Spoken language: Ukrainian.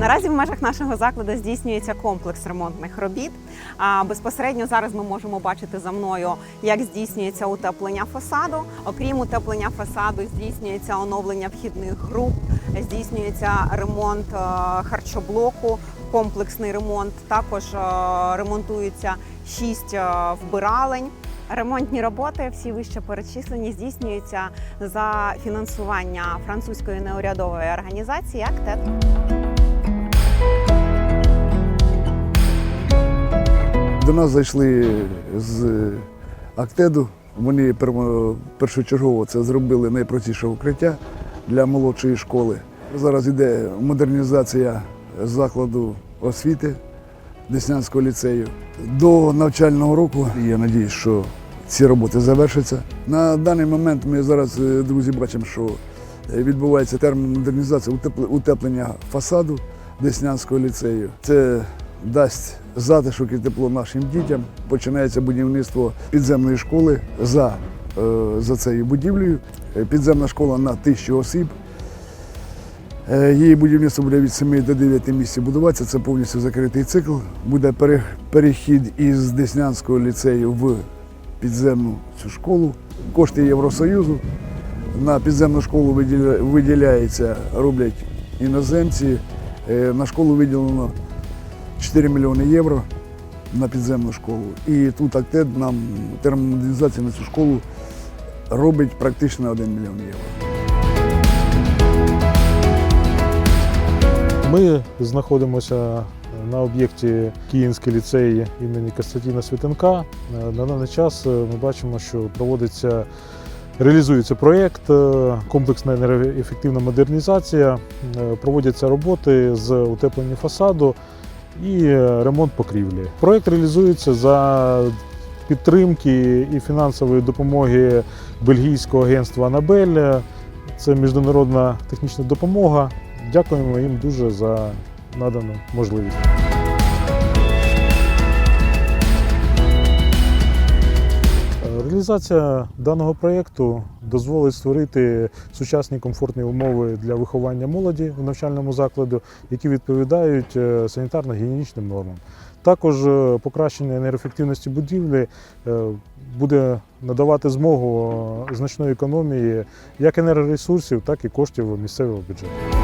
Наразі в межах нашого закладу здійснюється комплекс ремонтних робіт. Безпосередньо зараз ми можемо бачити за мною, як здійснюється утеплення фасаду. Окрім утеплення фасаду, здійснюється оновлення вхідних груп, здійснюється ремонт е, харчоблоку, комплексний ремонт. Також е, ремонтується шість е, вбиралень. Ремонтні роботи, всі вище перечислені, здійснюються за фінансування французької неурядової організації АКТЕТ. До нас зайшли з Актеду. Вони першочергово це зробили найпростіше укриття для молодшої школи. Зараз йде модернізація закладу освіти Деснянського ліцею. До навчального року я сподіваюся, що ці роботи завершаться. На даний момент ми зараз, е, друзі, бачимо, що е, відбувається термомодернізація утепл- утеплення фасаду Деснянського ліцею. Це дасть затишок і тепло нашим дітям. Починається будівництво підземної школи за, е, за цією будівлею. Е, Підземна школа на тисячу осіб. Е, Її будівництво буде від 7 до 9 місяців будуватися. Це повністю закритий цикл. Буде перехід із Деснянського ліцею в підземну цю школу. Кошти Євросоюзу. На підземну школу виділяється, роблять іноземці. На школу виділено 4 мільйони євро на підземну школу. І тут Актед нам термомодернізація на цю школу робить практично 1 мільйон євро. Ми знаходимося на об'єкті Київський ліцей імені Костянтина Світенка. На даний час е, ми бачимо, що проводиться, реалізується проєкт е, комплексна енергоефективна модернізація. Е, Проводяться роботи з утеплення фасаду і е, ремонт покрівлі. Проект реалізується за підтримки і фінансової допомоги бельгійського агентства Анабель. Це міжнародна технічна допомога. Дякуємо їм дуже за надану можливість. Реалізація даного проєкту дозволить створити сучасні комфортні умови для виховання молоді в навчальному закладу, які відповідають е, санітарно-гігієнічним нормам. Також е, покращення енергоефективності будівлі е, буде надавати змогу значної економії як енергоресурсів, так і коштів місцевого бюджету.